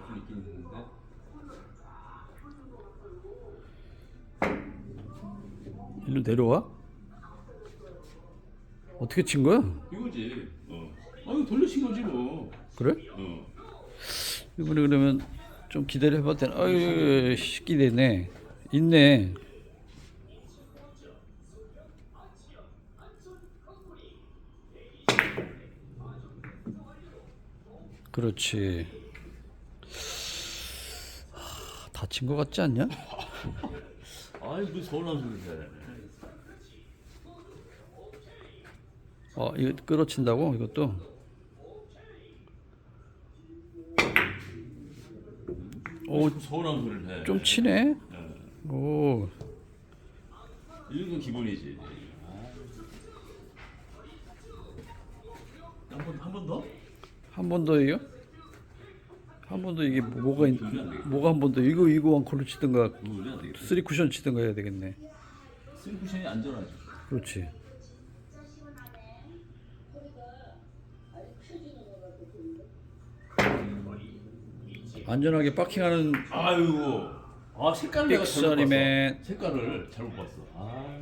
수 있긴 있는데 일로 내려와? 어떻게 친 거야? 이거지. 어. 아 이거 돌려친 거지 뭐. 그래? 어. 이번에 그러면 좀 해봐 되나? 아유 쉽게 되네. 있네. 그렇지. 하, 다친 거 같지 않냐? 아이 뭐 서운한 소리 잘하네. 어, 이거 끌어친다고 이것도. 오, 서운한 소리를 해. 좀 치네. 오, 이건 기본이지. 한 번 한 번 더? 한 번 더요? 한 번 더 이게 뭐가 있, 뭐가 한 번 더 이거 이거 원콜로 치든가. 쓰리 쿠션 치든가 해야 되겠네. 쓰리 쿠션이 안전하지. 그렇지. 안전하게 파킹하는 아이고. 아 색깔을 내가 잘못 봤어. 빅서리맨. 색깔을 잘못 봤어. 아.